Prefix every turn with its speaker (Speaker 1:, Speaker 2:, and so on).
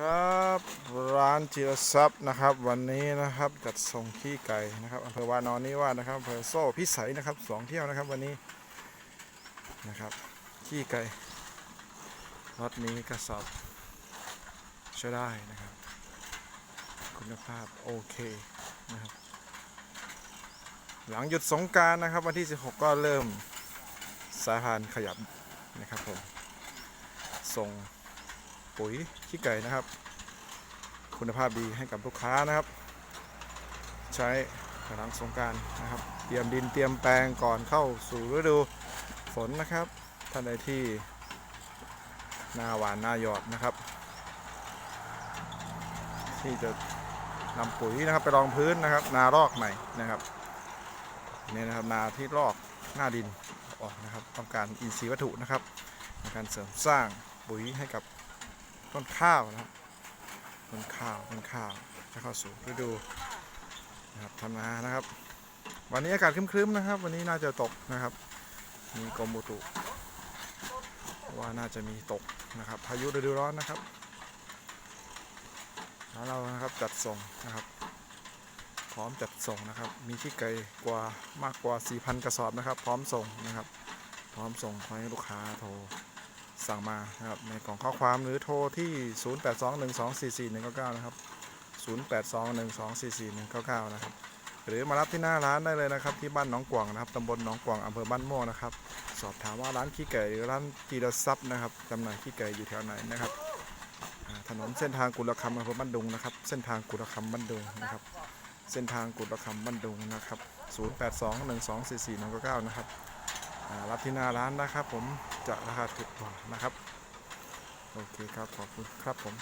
Speaker 1: ครับร้านจิรซับนะครับ วันนี้นะครับจัดส่งขี้ไก่นะครับอำเภอวานอนนิวาสนะครับอำเภอโซ่พิสัยนะครับสองเที่ยวนะครับวันนี้นะครับขี้ไก่รถนี้กระสอบใช้ได้นะครับ คุณภาพโอเคนะครับหลังหยุดสงการนะครับ วันที่ 16 ก็เริ่มสายพานขยับนะครับผมส่ง ปุ๋ยขี้ไก่นะครับ คุณภาพดีให้กับลูกค้านะครับ ใช้หลังสงการนะครับ เตรียมดินเตรียมแปลงก่อนเข้าสู่ฤดูฝนนะครับท่านใดที่หน้าหวานหน้าหยอดนะครับ ที่จะนำปุ๋ยนะครับไปรองพื้นนะครับ นาลอกใหม่นะครับนี่นะครับนาที่ลอกหน้าดินออกนะครับ ต้องการอินทรีย์วัตถุนะครับในการเสริมสร้างปุ๋ยให้กับ ต้นข้าวนะครับต้นข้าวต้นข้าวจะเข้าสู่ฤดูนะครับทำนานะครับ วันนี้อากาศครึ้มๆนะครับ วันนี้น่าจะตกนะครับ มีกรมอุตุว่าน่าจะมีตกนะครับ พายุฤดูร้อนนะครับแล้วเรานะครับจัดส่งนะครับพร้อมจัดส่งนะครับ มีที่ไกลกว่ามากกว่า 4,000 กระสอบนะครับ พร้อมส่งนะครับ พร้อมส่งให้ลูกค้าโทร สั่งมานะครับในกล่องข้อความหรือโทรที่ 0821244199 นะครับ 0821244199 นะครับ หรือมารับที่หน้าร้านได้เลยนะครับ ที่บ้านหนองกวางนะครับตำบลหนองกวางอำเภอบ้านโม่วงนะครับ สอบถามว่าร้านขี้ไก่หรือร้านจีรซับนะครับจำหน่ายขี้ไก่อยู่แถวไหนนะครับถนนเส้นทางกุลคำอำเภอบ้านดุงนะครับ เส้นทางกุลคำบ้านดุงนะครับ เส้นทางกุลคำบ้านดุงนะครับ 0821244199 นะครับ รับที่หน้าร้านนะครับผมจะราคาถูกกว่านะครับ โอเคครับ ขอบคุณครับผม